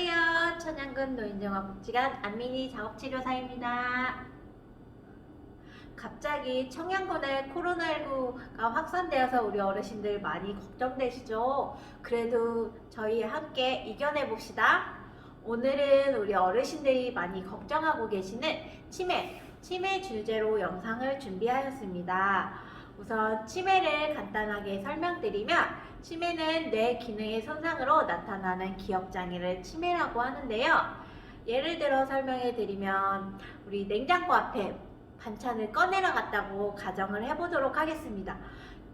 안녕하세요. 천양군 노인정화 복지관 안민희 작업치료사입니다. 갑자기 청양군에 코로나19가 확산되어서 우리 어르신들 많이 걱정되시죠? 그래도 저희 함께 이겨내 봅시다. 오늘은 우리 어르신들이 많이 걱정하고 계시는 치매, 치매 주제로 영상을 준비하였습니다. 우선 치매를 간단하게 설명드리면 치매는 뇌 기능의 손상으로 나타나는 기억 장애를 치매라고 하는데요. 예를 들어 설명해 드리면 우리 냉장고 앞에 반찬을 꺼내러 갔다고 가정을 해보도록 하겠습니다.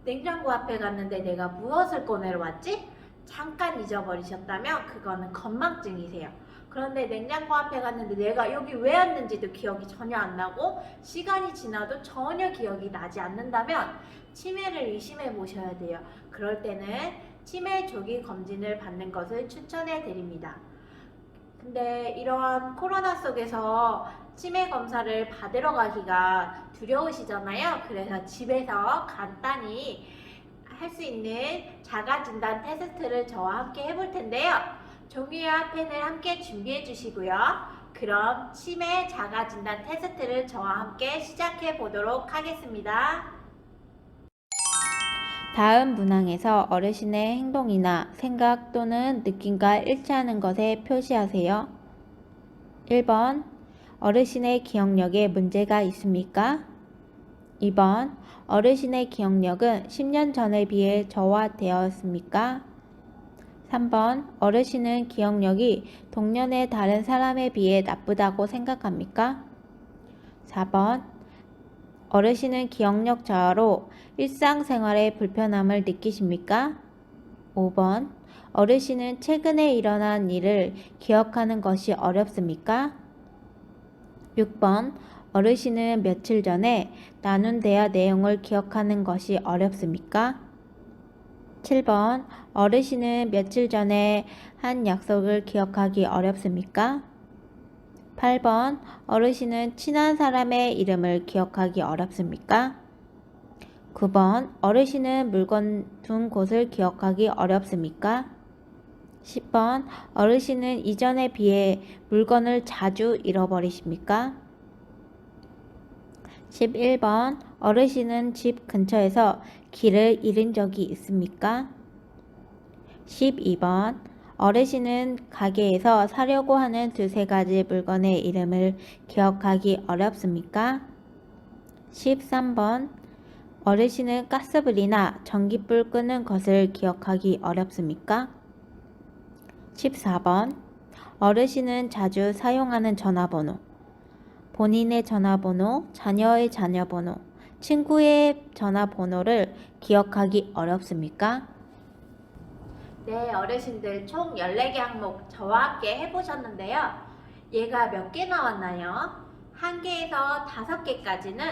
냉장고 앞에 갔는데 내가 무엇을 꺼내러 왔지? 잠깐 잊어버리셨다면 그거는 건망증이세요. 그런데 냉장고 앞에 갔는데 내가 여기 왜 왔는지도 기억이 전혀 안 나고 시간이 지나도 전혀 기억이 나지 않는다면 치매를 의심해 보셔야 돼요. 그럴 때는 치매 조기 검진을 받는 것을 추천해 드립니다. 근데 이러한 코로나 속에서 치매 검사를 받으러 가기가 두려우시잖아요. 그래서 집에서 간단히 할 수 있는 자가 진단 테스트를 저와 함께 해볼 텐데요. 종이와 펜을 함께 준비해 주시고요. 그럼 치매 자가 진단 테스트를 저와 함께 시작해 보도록 하겠습니다. 다음 문항에서 어르신의 행동이나 생각 또는 느낌과 일치하는 것에 표시하세요. 1번 어르신의 기억력에 문제가 있습니까? 2번 어르신의 기억력은 10년 전에 비해 저하되었습니까? 3번 어르신은 기억력이 동년의 다른 사람에 비해 나쁘다고 생각합니까? 4번 어르신은 기억력 저하로 일상생활에 불편함을 느끼십니까? 5번 어르신은 최근에 일어난 일을 기억하는 것이 어렵습니까? 6번 어르신은 며칠 전에 나눈 대화 내용을 기억하는 것이 어렵습니까? 7번 어르신은 며칠 전에 한 약속을 기억하기 어렵습니까? 8번 어르신은 친한 사람의 이름을 기억하기 어렵습니까? 9번 어르신은 물건 둔 곳을 기억하기 어렵습니까? 10번 어르신은 이전에 비해 물건을 자주 잃어버리십니까? 11번 어르신은 집 근처에서 길을 잃은 적이 있습니까? 12번 어르신은 가게에서 사려고 하는 두세 가지 물건의 이름을 기억하기 어렵습니까? 13번 어르신은 가스불이나 전기불 끄는 것을 기억하기 어렵습니까? 14번 어르신은 자주 사용하는 전화번호 본인의 전화번호, 자녀의 자녀번호, 친구의 전화번호를 기억하기 어렵습니까? 네, 어르신들 총 14개 항목 저와 함께 해보셨는데요. 얘가 몇 개 나왔나요? 한 개에서 다섯 개까지는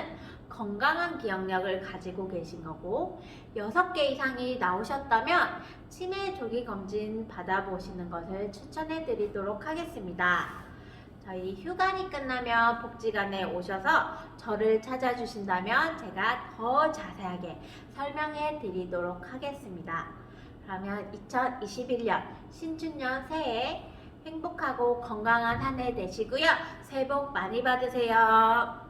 건강한 기억력을 가지고 계신 거고, 여섯 개 이상이 나오셨다면 치매 조기 검진 받아보시는 것을 추천해 드리도록 하겠습니다. 저희 휴관이 끝나면 복지관에 오셔서 저를 찾아주신다면 제가 더 자세하게 설명해 드리도록 하겠습니다. 그러면 2021년 신춘년 새해 행복하고 건강한 한 해 되시고요. 새해 복 많이 받으세요.